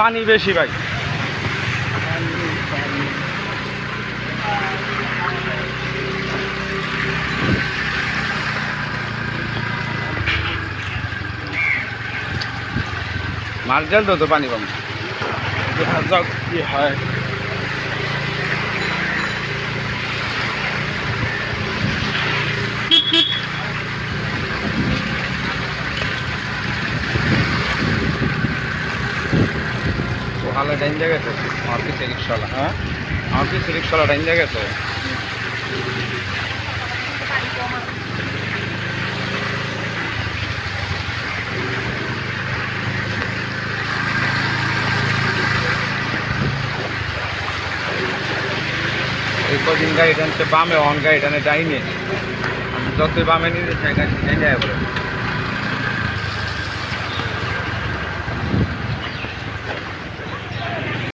পানি বেশি ভাই। মার্জাল তো পানি পাম হয়? সকালে ডাইন গেছে। আমার পিছিয়ে রিক্সাওয়ালা। হ্যাঁ? আমার পিছিয়ে রিক্সাওয়ালা ডাইন গেছে। এই কদিন গাড়ি টানছে বামে অন গাড়ি টানে ডাইনে যতই বামে নিয়ে যাই গাড়ি ডাইনে বলে।